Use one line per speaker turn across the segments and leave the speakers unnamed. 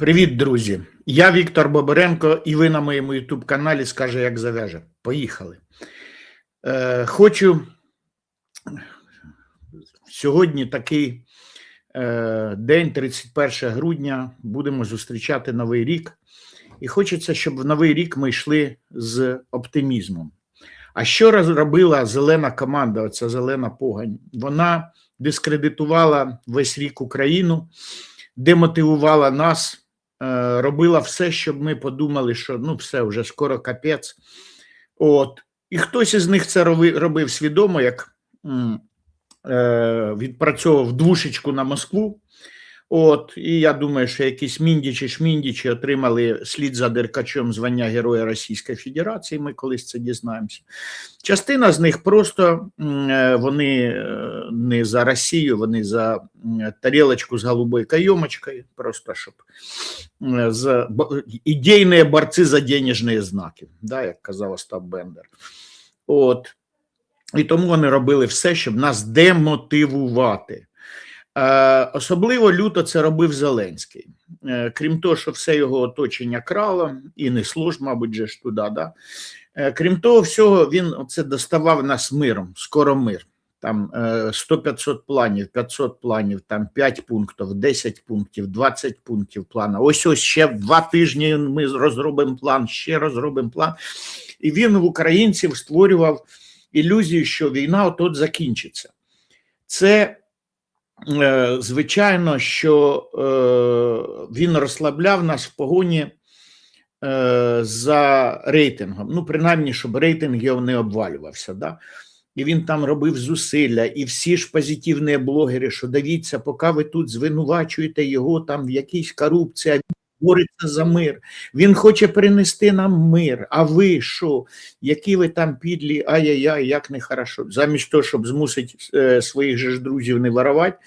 Привіт, друзі! Я Віктор Бобаренко, і ви на моєму youtube каналі Скаже, як зав'яже. Поїхали. Е, хочу сьогодні такий е, день, 31 грудня, будемо зустрічати Новий рік. І хочеться, щоб в Новий рік ми йшли з оптимізмом. А що роз- робила зелена команда, оця зелена погань? Вона дискредитувала весь рік Україну, демотивувала нас, робила все, щоб ми подумали, що ну все, вже скоро капець. От. І хтось із них це робив свідомо, як е, відпрацьовував двушечку на Москву. От, і я думаю, що якісь міндічі шміндічі отримали слід за Деркачем звання Героя Російської Федерації. Ми колись це дізнаємося. Частина з них просто е, вони е, не за Росію, вони за тарілочку з голубою кайомочкою, просто щоб е, за ідейні борці за денежні знаки, да, як казав Остап Бендер. От. І тому вони робили все, щоб нас демотивувати. Е, особливо люто це робив Зеленський. Е, крім того, що все його оточення крало, і не служб, мабуть, же ж туди. Да? Е, крім того, всього, він це доставав нас миром, скоро мир. Там е, 100-500 планів, 500 планів, там 5 пунктів, 10 пунктів, 20 пунктів плану. Ось ось ще два тижні ми розробимо план, ще розробимо план. І він в українців створював ілюзію, що війна от-от закінчиться. Це звичайно, що е, він розслабляв нас в погоні е, за рейтингом. Ну, принаймні, щоб рейтинг його не обвалювався. Да? І він там робив зусилля, і всі ж позитивні блогери, що дивіться, поки ви тут звинувачуєте його там в якійсь корупції, бореться за мир. Він хоче принести нам мир. А ви що? Які ви там підлі, ай-яй-яй, як нехорошо. Замість того, щоб змусити е, своїх же ж друзів не воровати,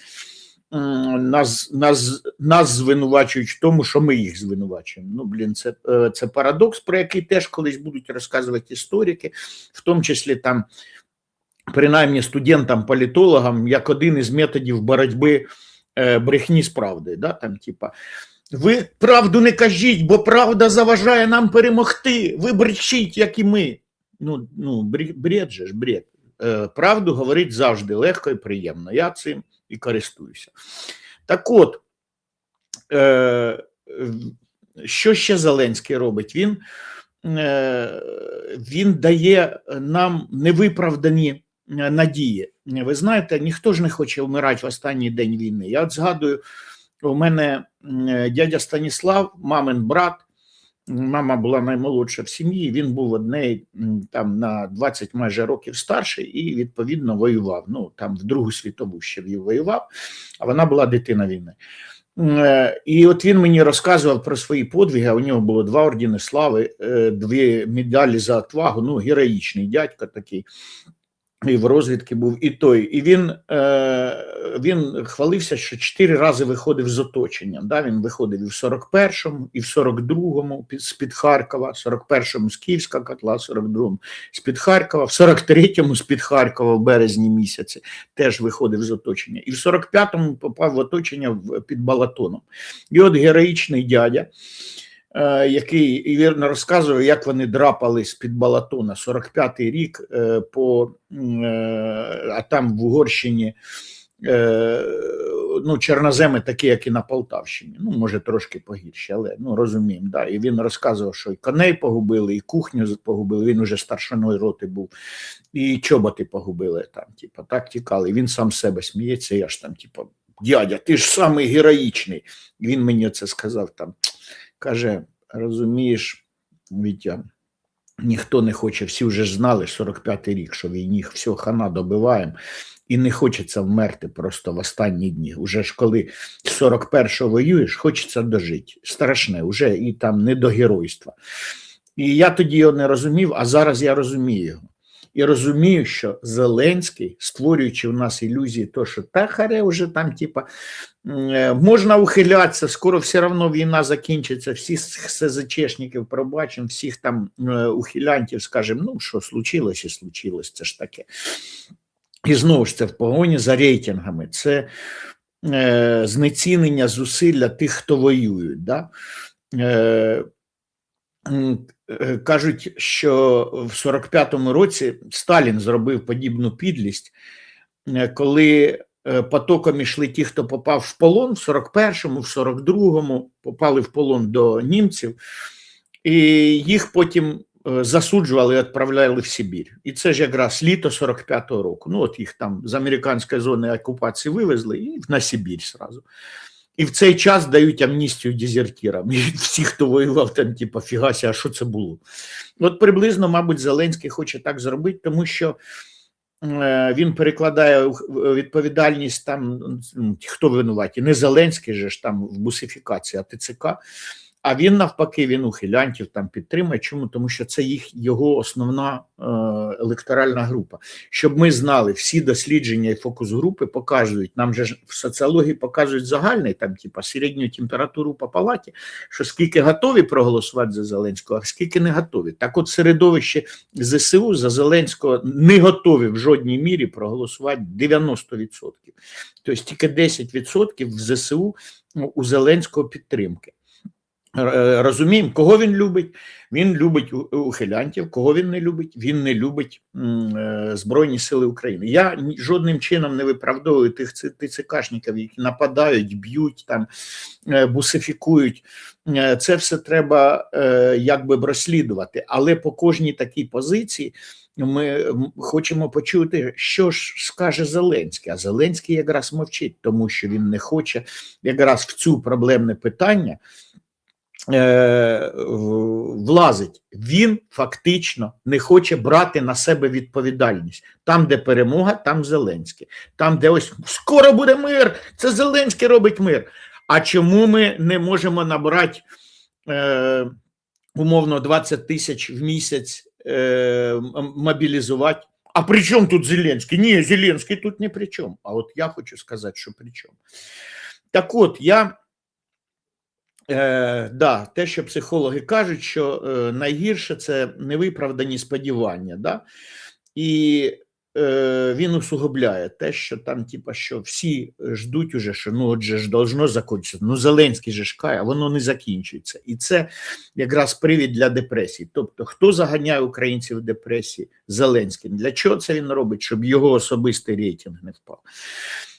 нас, нас, нас звинувачують в тому, що ми їх звинувачуємо. Ну, блін, це, е, це парадокс, про який теж колись будуть розказувати історики, в тому числі там, принаймні студентам-політологам, як один із методів боротьби е, брехні з правдою. Да? Там, типа, ви правду не кажіть, бо правда заважає нам перемогти. Ви брешіть, як і ми. Ну, ну бред же ж, бред. Е, Правду говорить завжди легко і приємно. Я цим і користуюся. Так от, е, що ще Зеленський робить? Він, е, він дає нам невиправдані надії. Ви знаєте, ніхто ж не хоче вмирати в останній день війни. Я от згадую, у мене е, дядя Станіслав, мамин брат. Мама була наймолодша в сім'ї. Він був одне там на 20 майже років старший і відповідно воював. Ну там в Другу світову ще воював, а вона була дитина війни. Е, І от він мені розказував про свої подвиги. У нього було два ордени слави, е, дві медалі за отвагу. Ну, героїчний дядько такий. І в розвідки був і той. І він, е, він хвалився, що чотири рази виходив з оточення. Да? Він виходив і в 41-му, і в 42-му з-під Харкова, 41-му з Київська котла, 42-му з-під Харкова, в 43-му з-під Харкова в березні місяці теж виходив з оточення. І в 45-му попав в оточення під Балатоном. І от героїчний дядя, який вірно розказував, як вони драпали з-під Балатона 45-й рік е, по е, а там в Угорщині. е, Ну, чорноземи такі, як і на Полтавщині. Ну, може, трошки погірші, але ну розуміємо. Да. І він розказував, що і коней погубили, і кухню погубили. Він уже старшиною роти був, і чоботи погубили там. Типу, так тікали. І він сам себе сміється. Я ж там, типу, дядя, ти ж самий героїчний. І він мені це сказав там. Каже: розумієш, Вітя, ніхто не хоче, всі вже знали 45-й рік, що війні все хана добиваємо. І не хочеться вмерти просто в останні дні. Уже ж коли 41-го воюєш, хочеться дожити. Страшне, вже і там не до геройства. І я тоді його не розумів, а зараз я розумію його. І розумію, що Зеленський, створюючи в нас ілюзії, то, що та харе вже там, типа, е, можна ухилятися, скоро все одно війна закінчиться, всіх СЗЧшників пробачимо, всіх там е, ухилянтів скажемо, ну що случилось і случилось, це ж таке. І знову ж це в погоні за рейтингами. Це е, знецінення зусилля тих, хто воюють. Да? Е, кажуть, що в 45-му році Сталін зробив подібну підлість, е, коли е, потоком ішли ті, хто попав в полон в 41-му, в 42-му, попали в полон до німців, і їх потім е, засуджували і відправляли в Сибір. І це ж якраз літо 45-го року. Ну, от їх там з американської зони окупації вивезли і на Сибір сразу. І в цей час дають амністію дезертірам. І всі, хто воював, там, типу, фігася, а що це було? От приблизно, мабуть, Зеленський хоче так зробити, тому що е, він перекладає відповідальність там, ну, хто винуваті, не Зеленський же ж там в бусифікації, а ТЦК. А він навпаки, він ухилянтів там підтримує. Чому? Тому що це їх його основна е, електоральна група. Щоб ми знали, всі дослідження і фокус групи показують. Нам же в соціології показують загальний там, типа середню температуру по палаті, що скільки готові проголосувати за Зеленського, а скільки не готові. Так, от середовище ЗСУ за Зеленського не готові в жодній мірі проголосувати 90%. Тобто тільки 10% в ЗСУ ну, у Зеленського підтримки. Е, Розуміємо, кого він любить. Він любить ухилянтів, кого він не любить. Він не любить е, Збройні Сили України. Я жодним чином не виправдовую тих ТЦКшників, які нападають, б'ють там, е, бусифікують. Це все треба якби розслідувати. Але по кожній такій позиції ми хочемо почути, що ж скаже Зеленський. А Зеленський якраз мовчить, тому що він не хоче якраз в цю проблемне питання е, влазить. Він фактично не хоче брати на себе відповідальність. Там, де перемога, там Зеленський. Там, де ось скоро буде мир, це Зеленський робить мир. А чому ми не можемо набрати е, умовно 20 тисяч в місяць е, мобілізувати? А при чому тут Зеленський? Ні, Зеленський тут ні при чому. А от я хочу сказати, що при чому. Так от, я Е, да, те, що психологи кажуть, що е, найгірше це невиправдані сподівання. Да? І е, він усугубляє те, що там, типа, що всі ждуть уже, що ну отже ж должно закінчитися. Ну, Зеленський же ж кає, а воно не закінчується. І це якраз привід для депресії. Тобто, хто заганяє українців в депресії? Зеленський. Для чого це він робить? Щоб його особистий рейтинг не впав.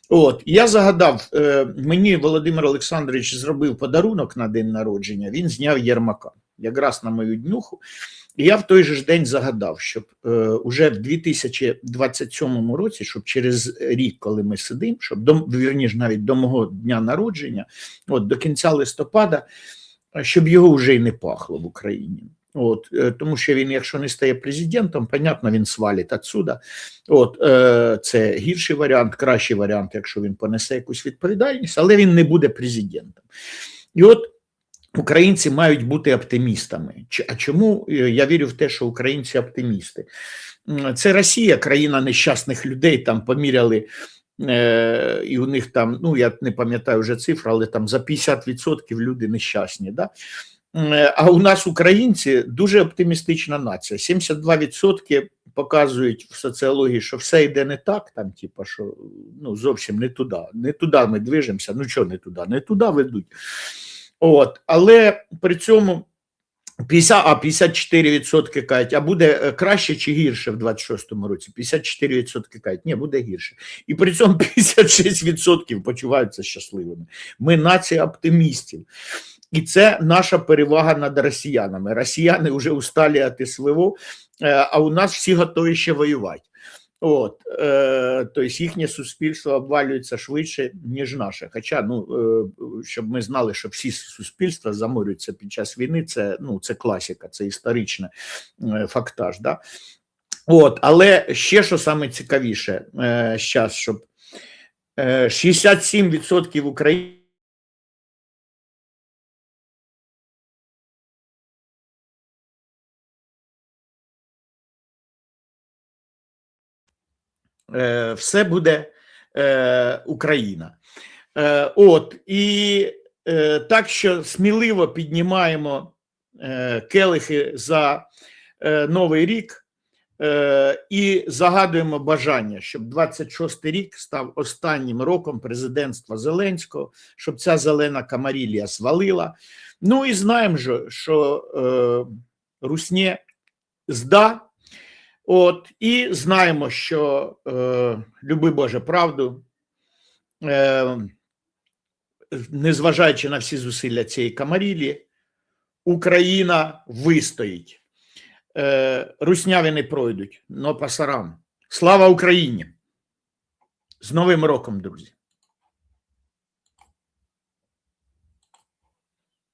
От я загадав, е, мені Володимир Олександрович зробив подарунок на день народження. Він зняв Єрмака, якраз на мою днюху. І я в той же ж день загадав, щоб е, уже в 2027 році, щоб через рік, коли ми сидимо, щоб до вірніше навіть до мого дня народження, от до кінця листопада, е, щоб його вже й не пахло в Україні. От, е, тому що він, якщо не стає президентом, понятно, він свалить отсюда. От е, це гірший варіант, кращий варіант, якщо він понесе якусь відповідальність, але він не буде президентом. І от українці мають бути оптимістами. А чому е, я вірю в те, що українці оптимісти? Це Росія, країна нещасних людей, там поміряли. Е, і у них там, ну я не пам'ятаю вже цифру, але там за 50% люди нещасні. Да? Е, А у нас українці дуже оптимістична нація. 72% показують в соціології, що все йде не так, там, типу, що ну, зовсім не туди. Не туди ми движемося. Ну що не туди? Не туди ведуть. От, але при цьому 50, а 54% кажуть, а буде е, краще чи гірше в 26-му році? 54% кажуть, ні, буде гірше. І при цьому 56% почуваються щасливими. Ми нація оптимістів. І це наша перевага над росіянами. Росіяни вже усталі від СВО, е, а у нас всі готові ще воювати. От, е, тобто їхнє суспільство обвалюється швидше, ніж наше. Хоча, ну, е, щоб ми знали, що всі суспільства заморюються під час війни, це, ну, це класика, це історичний е, фактаж. Да? От, але ще що саме цікавіше, е, щоб е, 67% України. Е, все буде е, Україна. Е, от і так що сміливо піднімаємо келихи за новий рік. І загадуємо бажання, щоб 26 й рік став останнім роком президентства Зеленського, щоб ця зелена камарілія звалила. Ну і знаємо, що е, Руснє зда. От, і знаємо, що е, люби Боже правду, е, незважаючи на всі зусилля цієї камарілі, Україна вистоїть. Е, русняві не пройдуть, но пасарам. Слава Україні! З Новим роком, друзі!